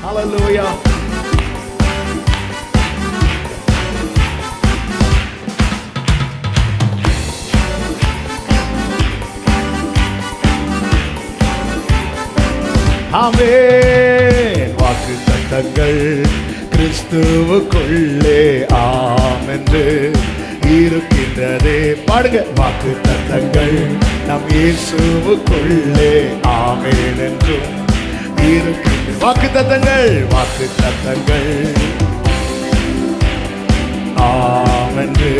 Hallelujah. ஆமென். வாக்கு சட்டங்கள் கிறிஸ்துவுக்குள்ளே ஆம் என்று இருக்கின்றதே. பாடுங்க வாக்கு தத்தங்கள் நம் இயேசுவுக்குள்ளே ஆமேன் என்றும் இருக்கின்ற வாக்கு தத்தங்கள் வாக்கு தத்தங்கள் ஆமென்று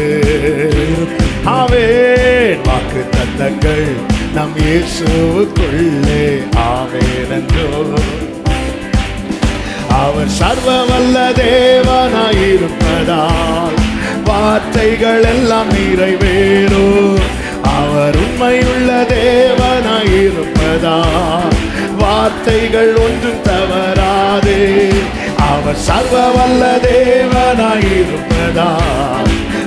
ஆமென். வாக்கு தத்தங்கள் நம் இயேசுக்குள்ளே ஆவேன் என்றோ. அவர் சர்வ வல்ல தேவனாயிருப்பதால் வார்த்தைகள் எல்லாம் நிறைவேறும் அவர் உண்மையுள்ள தேவனாயிருப்பதால் வார்த்தைகள் ஒன்றும் த அவர் சர்வ வல்ல தேவனாயிருப்பதா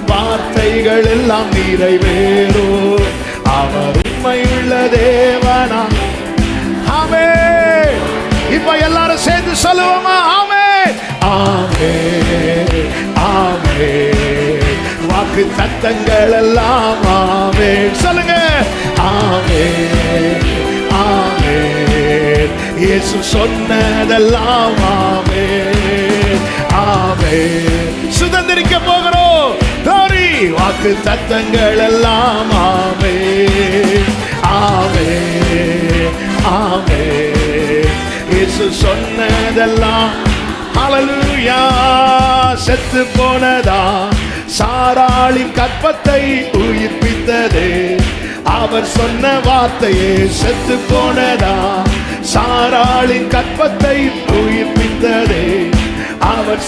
வார்த்தைகள் எல்லாம் நிறைவேறும் அவர் உண்மையுள்ள தேவனா. ஆமே. இப்ப எல்லாரும் சேர்ந்து சொல்லுவோமா? ஆமே. ஆமே. ஆமே. வாக்கு தத்தங்கள் எல்லாம் ஆமே. சொல்லுங்க. ஆமே. ஆமே. இயேசு சொன்னதெல்லாம் ஆமே. ஆமே சுதந்திரிக்க போகிறோம். தோரி வாக்கு தத்தங்கள் எல்லாம் ஆமே. ஆமே ஆமே. இயேசு சொன்னதெல்லாம் ஹalleluya செத்து போனதா? சாராளின் கற்பத்தை உயிர்ப்பித்ததே. அவர் சொன்ன வார்த்தையே செத்து போனதா? சாராளின் கற்பத்தை உயிர்ப்பி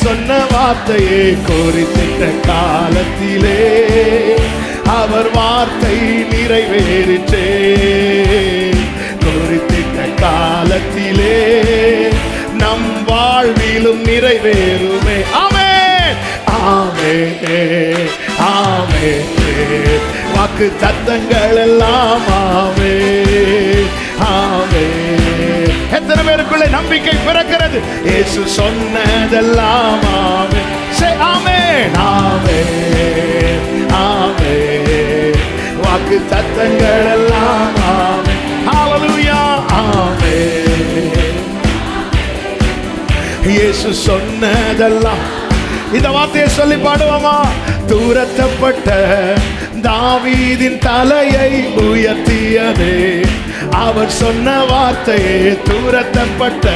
சொன்ன வார்த்தையே குறித்திட்ட காலத்திலே அவர் வார்த்தை நிறைவேறிற்றே குறித்திட்ட காலத்திலே நம் வாழ்விலும் நிறைவேறுமே. ஆமே ஆமே ஆமே வாக்கு தத்தங்கள் எல்லாம் ஆமே எத்தனை நம்பிக்கை பிறக்கிறது. இயேசு சொன்னதெல்லாம் ஆமே சே ஆமே ஆமே ஆமே வாக்கு தத்தங்கள் எல்லாம் ஆமே ஹalleluya ஆமே இயேசு சொன்னதெல்லாம். இந்த வார்த்தையை சொல்லி பாடுவோமா? தூரத்தப்பட்ட தாவீதின் தலையை உயர்த்தியதே. அவர் சொன்ன வார்த்தையே தூரத்தப்பட்ட.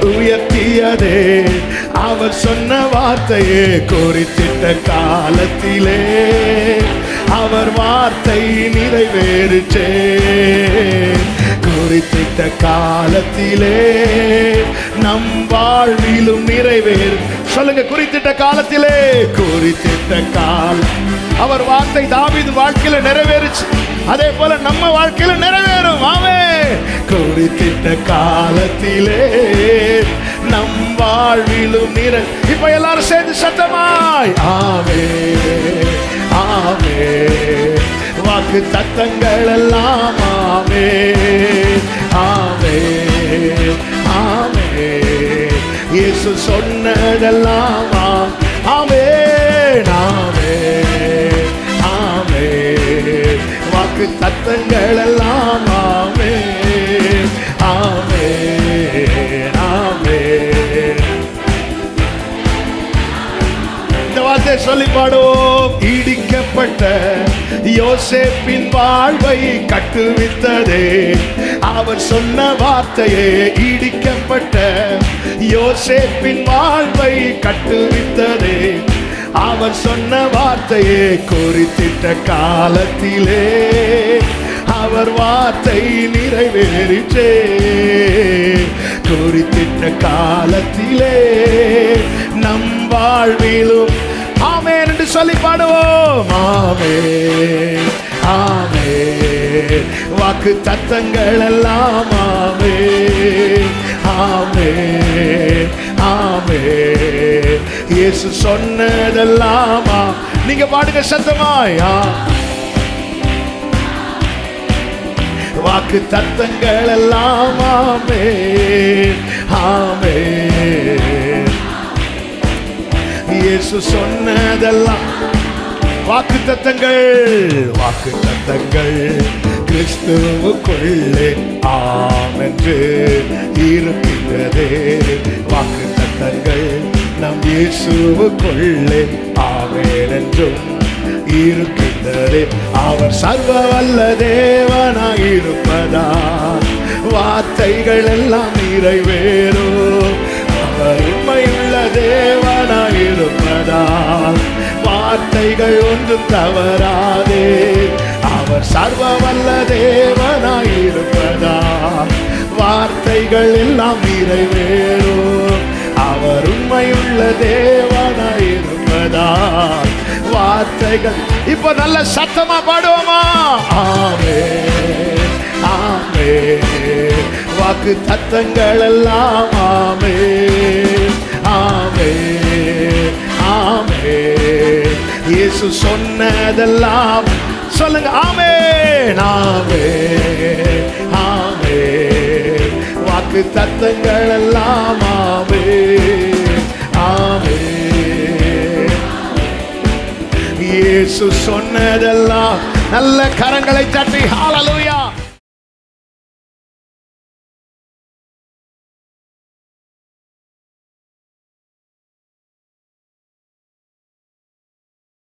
உயர்த்தியதே அவர் சொன்ன வார்த்தையே குறித்திட்ட காலத்திலே. அவர் வார்த்தை நிறைவேறுச்சே. குறித்திட்ட காலத்திலே நம் வாழ்விலும் நிறைவேறு. சொல்லுங்க குறித்திட்ட காலத்திலே குறித்திட்ட காலம். அவர் வார்த்தை தாவிது வாழ்க்கையில நிறைவேறுச்சு. அதே போல நம்ம வாழ்க்கையில நிறைவேறும். ஆமே. குறித்திட்ட காலத்திலே நம் வாழ்விலும் நிற இப்ப எல்லாரும் சேர்ந்து சத்தமாய் ஆமே ஆமே. வாக்கு தத்தங்கள் எல்லாம் ஆமே ஆமே ஆமே. இயேசு சொன்னதெல்லாம் ஆமே. இதை சொல்லி பாடுவோம் இடிக்கப்பட்ட யோசேப்பின் வாழ்வை கட்டுவித்ததே. அவர் சொன்ன வார்த்தையே இடிக்கப்பட்ட யோசேப்பின் வாழ்வை கட்டுவித்ததே. அவர் சொன்ன வார்த்தையே குறித்திட்ட காலத்திலே. அவர் வார்த்தை நிறைவேறிற்றே. குறித்திட்ட காலத்திலே நம் வாழ்விலும் சொல்லி பாடுவோம். ஆமே ஆமே வாக்கு தத்தங்கள் எல்லாம் ஆமே ஆமே ஆமே இயேசு சொன்னதெல்லாம் நீங்க பாடுங்க சத்தமாயா வாக்கு தத்தங்கள் எல்லாம் ஆமே ஆமே இயேசு சொன்னதெல்லாம் வாக்கு தத்தங்கள் வாக்கு தத்தங்கள் கிறிஸ்துவுக்குள்ளே ஆம் என்று இருக்கின்றதே. வாக்கு தத்தங்கள் நம் இயேசுவுக்குள்ளே ஆமேன் என்றும் இருக்கின்றதே. அவர் சர்வ வல்ல தேவனாய் இருப்பதா வார்த்தைகள் எல்லாம் நிறைவேறும். அவர் உண்மையுள்ள தேவ வார்த்தைகள் ஒன்றும் தவறாதே. அவர் சர்வ வல்ல தேவனாயிருப்பதா? வார்த்தைகள் எல்லாம் நிறைவேறும் அவர் உண்மையுள்ள தேவனாயிருப்பதா? வார்த்தைகள் இப்ப நல்ல சத்தமா பாடுவோமா? ஆமே ஆமே. வாக்கு தத்தங்கள் எல்லாம் ஆமே ஆமே. இயேசு சொன்னதெல்லாம் சொல்லுங்க ஆமே நாமே ஆமே வாக்கு தத்தங்கள் எல்லாம் ஆமே ஆமே இயேசு சொன்னதெல்லாம் நல்ல கரங்களை தட்டி ஹாலலூயா